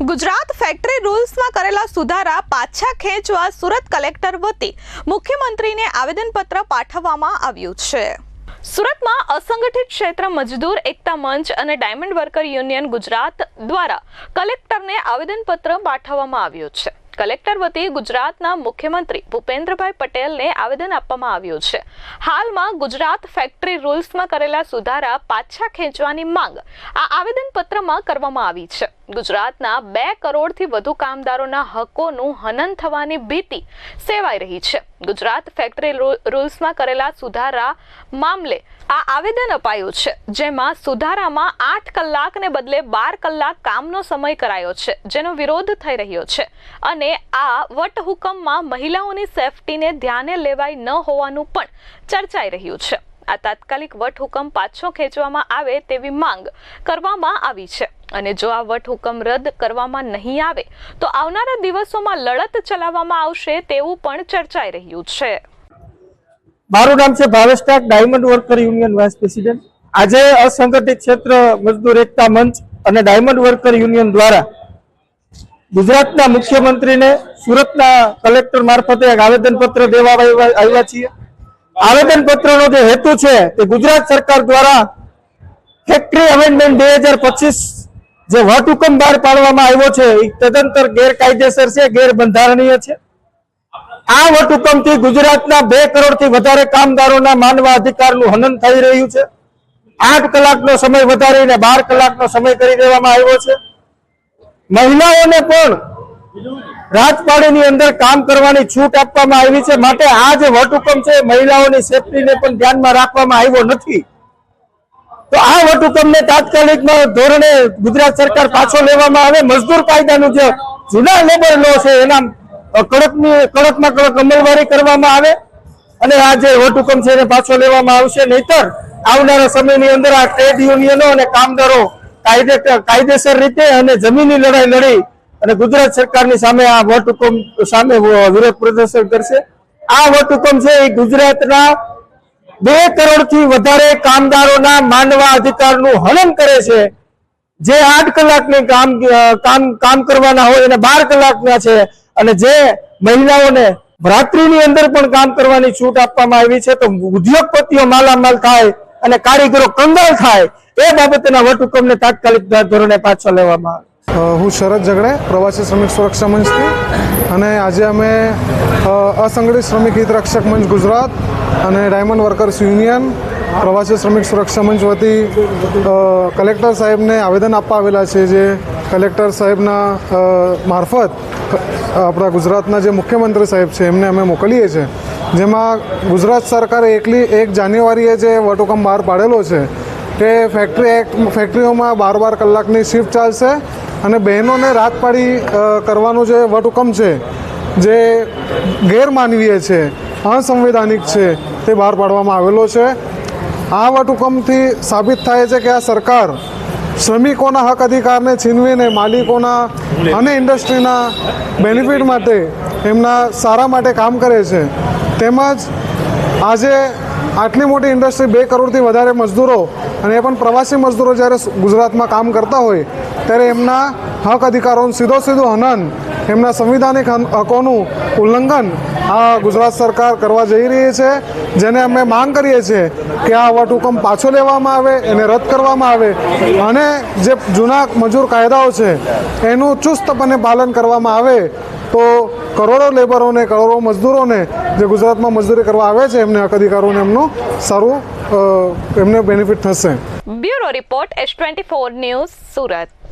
Gujarat factory રૂલ્સમાં કરેલા સુધારા પાછા ખેંચવા સુરત કલેક્ટર વતી મુખ્યમંત્રીને આવેદનપત્ર પાઠવવામાં આવ્યું છે. સુરતમાં અસંગઠિત ક્ષેત્ર મજદૂર, એકતા મંચ અને ડાયમંડ વર્કર યુનિયન ગુજરાત દ્વારા કલેક્ટરને આવેદનપત્ર પાઠવવામાં આવ્યું છે. કલેક્ટર વતી ગુજરાતના મુખ્યમંત્રી ભૂપેન્દ્રભાઈ પટેલને આવેદન આપવામાં આવ્યું છે. હાલમાં ગુજરાત ફેક્ટરી રૂલ્સમાં કરેલા સુધારા પાછા ખેંચવાની માંગ આ આવેદનપત્રમાં કરવામાં આવી છે. ગુજરાતના બે કરોડથી વધુ કામદારોના હકોનું હનન થવાની ભીતિ સેવાઈ રહી છે. ગુજરાત ફેક્ટરી રૂલ્સમાં કરેલા સુધારા મામલે આ આવેદન અપાયું છે, જેમાં સુધારામાં આઠ કલાકને બદલે બાર કલાક કામનો સમય કરાયો છે, જેનો વિરોધ થઈ રહ્યો છે. અને આ વટહુકમમાં મહિલાઓની સેફટીને ધ્યાને લેવાય ન હોવાનું પણ ચર્ચાઈ રહ્યું છે. આ તાત્કાલિક વટહુકમ પાછો ખેંચવામાં આવે તેવી માંગ કરવામાં આવી છે. અને જો આ વટહુકમ રદ કરવામાં નહીં આવે, તો આવનારા દિવસોમાં લડત ચલાવવામાં આવશે તેવું પણ ચર્ચાઈ રહ્યું છે. મારું નામ છે Bhavesh Tak, diamond worker union vice president. આજે અસંગઠિત ક્ષેત્ર મજદૂર એકતા મંચ અને ડાયમંડ વર્કર યુનિયન દ્વારા ગુજરાતના મુખ્યમંત્રીને સુરતના કલેક્ટર મારફતે એક આવેદનપત્ર દેવા આવ્યા છીએ. આવેદનપત્રનો જે હેતુ છે તે ગુજરાત સરકાર દ્વારા ફેક્ટરી અમેન્ડમેન્ટ બે હજાર પચીસ જે વટહુકમ બહાર પાડવામાં આવ્યો છે, એ તદંતર ગેરકાયદેસર છે, ગેરબંધારણીય છે. આ વટહુકમથી ગુજરાતના બે કરોડથી વધારે કામદારોના માનવા અધિકારનું હનન થઈ રહ્યું છે. આઠ કલાકનો સમય વધારીને બાર કલાકનો સમય કરી દેવામાં આવ્યો છે. મહિલાઓને પણ રાજપાડીની અંદર કામ કરવાની છૂટ આપવામાં આવી છે. માટે આ જે વટહુકમ છે મહિલાઓની સેફટીને પણ ધ્યાનમાં રાખવામાં આવ્યો નથી. તો આ વટહુકમને તાત્કાલિક ધોરણે ગુજરાત સરકાર પાછો લેવામાં આવે. મજદૂર કાયદાનું જે જૂના લેબર લો છે, એના કડકની, કડકમાં કડક અમલવારી કરવામાં આવે અને આ જે વટહુકમ છે એને પાછો લેવામાં આવશે. નહીતર આવનારા સમયની અંદર આ ટ્રેડ યુનિયનો અને કામદારો કાયદે, કાયદેસર રીતે અને જમીનની લડાઈ લડી અને ગુજરાત સરકારની સામે આ વટહુકમ સામે વિરોધ પ્રદર્શન કરશે. આ વટહુકમ છે એ ગુજરાતના બે કરોડથી વધારે કામદારોના માનવા અધિકારનું હનન કરે છે. જે આઠ કલાકની કામ કામ કામ કરવાના હોય એને બાર કલાકના છે અને જે મહિલાઓને રાત્રિની અંદર પણ કામ કરવાની છૂટ આપવામાં આવી છે તો ઉદ્યોગપતિઓ માલામાલ થાય અને કારીગરો કંગાલ થાય, એ બાબતના વટહુકમને તાત્કાલિક ધોરણે પાછો લેવામાં આવે. હું શરદ ઝગડે પ્રવાસી શ્રમિક સુરક્ષા મંચથી અને આજે અમે અસંગઠિત શ્રમિક હિત રક્ષક મંચ ગુજરાત અને ડાયમંડ વર્કર્સ યુનિયન પ્રવાસી શ્રમિક સુરક્ષા મંચ વતી કલેક્ટર સાહેબને આવેદન આપવા આવેલા છે જે કલેક્ટર સાહેબના મારફત આપણા ગુજરાતના જે મુખ્યમંત્રી સાહેબ છે એમને અમે મોકલીએ છીએ. જેમાં ગુજરાત સરકારે એકલી, એક જાન્યુઆરીએ જે વટહુકમ બહાર પાડેલો છે કે ફેક્ટરી એક્ટ ફેક્ટરીઓમાં બાર બાર કલાકની શિફ્ટ ચાલશે અને બહેનોને રાત પાડી કરવાનું જે વટહુકમ છે, જે ગેરમાનવીય છે, અસંવૈધાનિક છે, તે બહાર પાડવામાં આવેલો છે. આ વટહુકમથી સાબિત થાય છે કે આ સરકાર શ્રમિકોના હક અધિકારને છીનવીને માલિકોના અને ઇન્ડસ્ટ્રીના બેનિફિટ માટે એમના સારા માટે કામ કરે છે. તેમજ આજે આટલી મોટી ઇન્ડસ્ટ્રી બે કરોડથી વધારે મજદૂરો અને એ પણ પ્રવાસી મજદૂરો જ્યારે ગુજરાતમાં કામ કરતા હોય, ત્યારે એમના હક અધિકારોનું સીધો સીધું હનન, એમના સંવિધાનિક હકોનું ઉલ્લંઘન આ ગુજરાત સરકાર કરવા જઈ રહી છે. જેને અમે માંગ કરીએ છીએ કે આ વટહુકમ પાછો લેવામાં આવે, એને રદ કરવામાં આવે અને જે જૂના મજૂર કાયદાઓ છે, એનું ચુસ્તપણે પાલન કરવામાં આવે તો કરોડો લેબરોને, કરોડો મજદૂરોને જે ગુજરાતમાં મજદૂરી કરવા આવે છે, એમને હક અધિકારોને એમનું સારું એમને બેનિફિટ થશે. Bureau report, S twenty four news Surat.